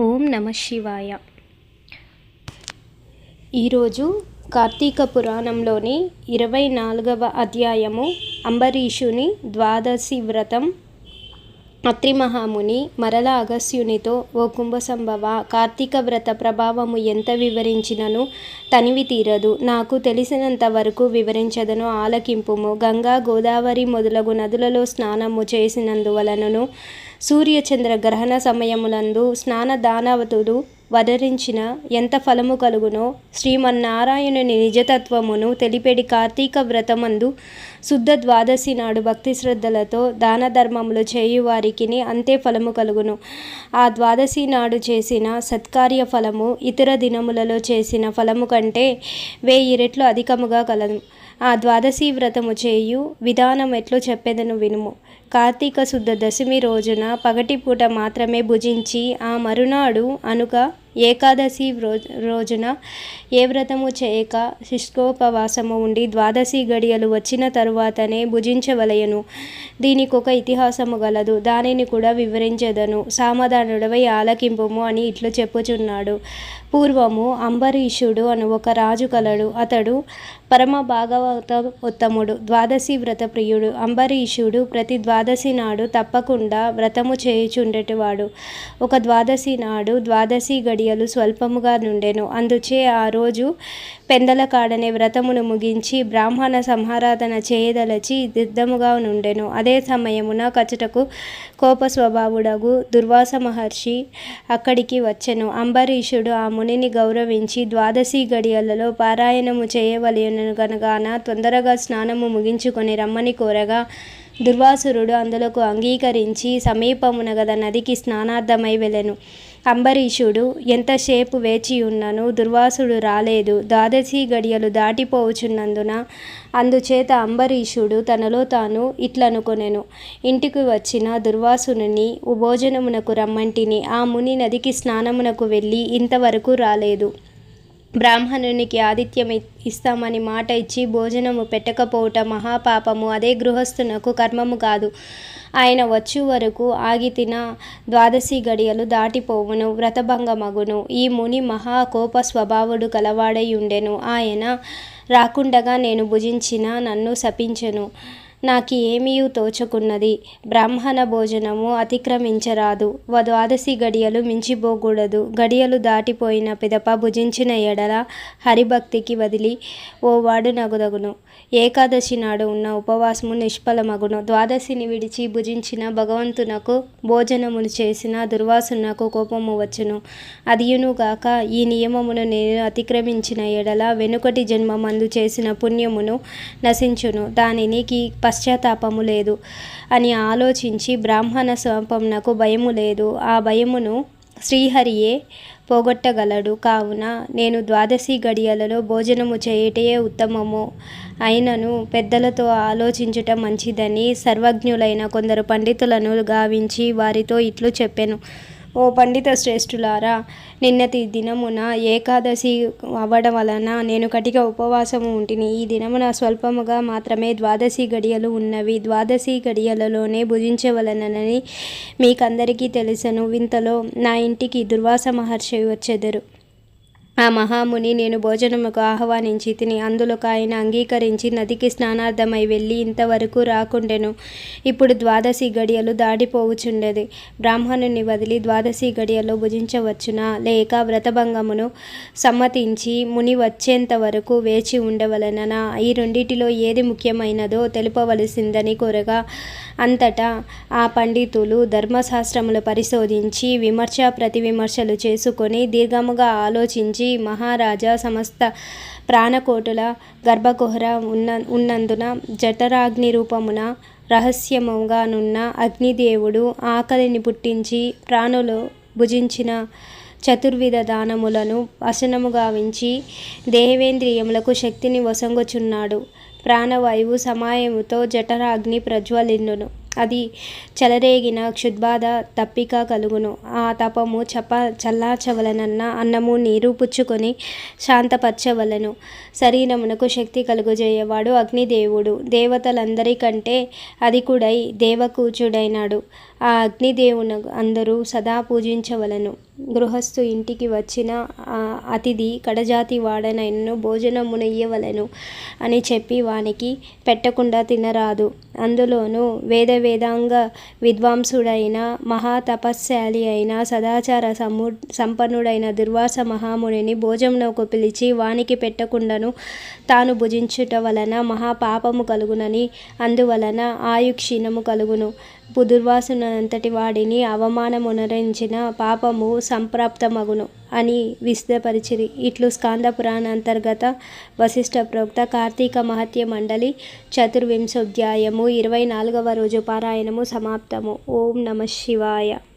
ఓం నమ శివాయ. ఈరోజు కార్తీక పురాణంలోని ఇరవై నాలుగవ అధ్యాయము అంబరీషుని ద్వాదశి వ్రతం. అత్రిమహాముని మరల అగస్యునితో ఓ కుంభసంభవ కార్తీక వ్రత ప్రభావము ఎంత వివరించినను తనివి తీరదు. నాకు తెలిసినంత వరకు వివరించదను. ఆలకింపుము. గంగా గోదావరి మొదలగు నదులలో స్నానము చేసినందువలనను సూర్యచంద్ర గ్రహణ సమయములందు స్నాన దానవతులు వదరించిన ఎంత ఫలము కలుగునో శ్రీమన్నారాయణుని నిజతత్వమును తెలిపెడి కార్తీక వ్రతమందు శుద్ధ ద్వాదశి నాడు భక్తి శ్రద్ధలతో దాన ధర్మములు చేయువారికి అంతే ఫలము కలుగును. ఆ ద్వాదశి నాడు చేసిన సత్కార్య ఫలము ఇతర దినములలో చేసిన ఫలము కంటే వెయ్యి రెట్లు అధికముగా కలదు ఆ ద్వాదశి వ్రతము చేయు విధానం ఎట్లు చెప్పేదను వినుము. కార్తీక శుద్ధ దశమి రోజున పగటిపూట మాత్రమే భుజించి ఆ మరునాడు అనుక ఏకాదశి రోజున ఏ వ్రతము చేయక శుష్కోపవాసము ఉండి ద్వాదశి గడియలు వచ్చిన తరువాతనే భుజించవలయను దీనికి ఒక ఇతిహాసము గలదు. దానిని కూడా వివరించదను. సామధానుడవై ఆలకింపుము అని ఇట్లు చెప్పుచున్నాడు. పూర్వము అంబరీషుడు అను ఒక రాజు కలడు. అతడు పరమ భాగవత ఉత్తముడు ద్వాదశి వ్రత ప్రియుడు. అంబరీషుడు ప్రతి ద్వాదశి నాడు తప్పకుండా వ్రతము చేయుచుండేటివాడు. ఒక ద్వాదశి నాడు ద్వాదశి గడి గడియలు స్వల్పముగా నుండెను. అందుచే ఆ రోజు పెందల కాడనే వ్రతమును ముగించి బ్రాహ్మణ సంహారాధన చేయదలచి దిద్దముగా నుండెను. అదే సమయమున కచటకు కోప స్వభావుడగు దుర్వాస మహర్షి అక్కడికి వచ్చెను. అంబరీషుడు ఆ మునిని గౌరవించి ద్వాదశి గడియలలో పారాయణము చేయవలయను గనగాన తొందరగా స్నానము ముగించుకొని రమ్మని కోరగా దుర్వాసురుడు అందులకు అంగీకరించి సమీపమున గద నదికి స్నానార్థమై వెళ్ళెను. అంబరీషుడు ఎంతసేపు వేచి ఉన్నను? దుర్వాసుడు రాలేదు. ద్వాదశి గడియలు దాటిపోవుచున్నందున అందుచేత అంబరీషుడు తనలో తాను ఇట్లనుకొనెను. ఇంటికి వచ్చిన దుర్వాసుని భోజనమునకు రమ్మంటిని. ఆ ముని నదికి స్నానమునకు వెళ్ళి ఇంతవరకు రాలేదు. బ్రాహ్మణునికి ఆతిథ్యం ఇస్తామని మాట ఇచ్చి భోజనము పెట్టకపోవట మహాపాపము. అదే గృహస్థునకు కర్మము కాదు. ఆయన వచ్చు వరకు ఆగి తిన ద్వాదశి గడియలు దాటిపోవును వ్రతభంగమగును. ఈ ముని మహా కోప స్వభావుడు కలవాడై ఉండెను. ఆయన రాకుండగా నేను భుజించిన నన్ను శపించెను. నాకు ఏమీ తోచుకున్నది. బ్రాహ్మణ భోజనము అతిక్రమించరాదు. ద్వాదశి గడియలు మించిపోకూడదు. గడియలు దాటిపోయిన పిదప భుజించిన ఎడల హరిభక్తికి వదిలి ఓ వాడు నగుదగును. ఏకాదశి నాడు ఉన్న ఉపవాసము నిష్ఫలమగును. ద్వాదశిని విడిచి భుజించిన భగవంతునకు భోజనమును చేసిన దుర్వాసునకు కోపము వచ్చును. అదియునుగాక ఈ నియమమును నేను అతిక్రమించిన ఎడల వెనుకటి జన్మమందు చేసిన పుణ్యమును నశించును. దానిని కీ పశ్చాత్తాపము లేదు అని ఆలోచించి బ్రాహ్మణ స్వపంనకు భయము లేదు. ఆ భయమును శ్రీహరియే పోగొట్టగలడు. కావున నేను ద్వాదశి గడియలలో భోజనము చేయుటే ఉత్తమము. అయినను పెద్దలతో ఆలోచించుట మంచిదని సర్వజ్ఞులైన కొందరు పండితులను గావించి వారితో ఇట్లు చెప్పెను. ఓ పండిత శ్రేష్ఠులారా నిన్నటి దినమున ఏకాదశి అవ్వడం వలన నేను కటిక ఉపవాసము ఉంటిని. ఈ దినమున స్వల్పముగా మాత్రమే ద్వాదశి గడియలు ఉన్నవి. ద్వాదశి గడియలలోనే భుజించవలనని మీకందరికీ తెలుసను. వింతలో నా ఇంటికి దుర్వాస మహర్షి వచ్చెదరు. ఆ మహాముని నేను భోజనముకు ఆహ్వానించి తిని అందులోకి ఆయన అంగీకరించి నదికి స్నానార్థమై వెళ్ళి ఇంతవరకు రాకుండెను. ఇప్పుడు ద్వాదశి గడియలు దాడిపోవుచుండేది బ్రాహ్మణుని వదిలి ద్వాదశి గడియలు భుజించవచ్చునా? లేక వ్రతభంగమును సమ్మతించి ముని వచ్చేంత వరకు వేచి ఉండవలననా? ఈ రెండిటిలో ఏది ముఖ్యమైనదో తెలుపవలసిందని కోరగా అంతటా ఆ పండితులు ధర్మశాస్త్రములు పరిశోధించి విమర్శ ప్రతి విమర్శలు చేసుకొని దీర్ఘముగా ఆలోచించి మహారాజా సమస్త ప్రాణకోటుల గర్భకుహర ఉన్న ఉన్నందున జఠరాగ్ని రూపమున రహస్యముగానున్న అగ్నిదేవుడు ఆకలిని పుట్టించి ప్రాణులు భుజించిన చతుర్విధ దానములను వశనము గావించి దేవేంద్రియములకు శక్తిని వసంగుచున్నాడు. ప్రాణవాయువు సమాయముతో జఠరాగ్ని ప్రజ్వలిండును. అది చెలరేగిన క్షుద్బాధ తప్పిక కలుగును. ఆ తపము చప చల్లార్చవలనన్న అన్నము నీరు పుచ్చుకొని శాంతపరచవలను. శరీరమునకు శక్తి కలుగజేయవాడు అగ్నిదేవుడు. దేవతలందరికంటే అధికుడై దేవకూచుడైనాడు. ఆ అగ్నిదేవుని అందరూ సదా పూజించవలను. గృహస్థు ఇంటికి వచ్చిన అతిథి కడజాతి వాడనైనను భోజనమునయ్యవలను అని చెప్పి వానికి పెట్టకుండా తినరాదు. అందులోనూ వేద వేదాంగ విద్వాంసుడైన మహాతపస్శాలి అయిన సదాచార సము సంపన్నుడైన దుర్వాస మహామునిని భోజనమునకు పిలిచి వానికి పెట్టకుండాను తాను భుజించుట వలన మహాపాపము కలుగునని అందువలన ఆయుక్షీణము కలుగును. దుర్వాసునంతటి వాడిని అవమానమునరించిన పాపము సంప్రాప్తమగును అని విశదపరిచిరి. ఇట్లు స్కాంద పురాణ అంతర్గత వశిష్ఠ ప్రోక్త కార్తీక మహత్య మండలి చతుర్వింశోధ్యాయము ఇరవై నాలుగవ రోజు పారాయణము సమాప్తము. ఓం నమ శివాయ.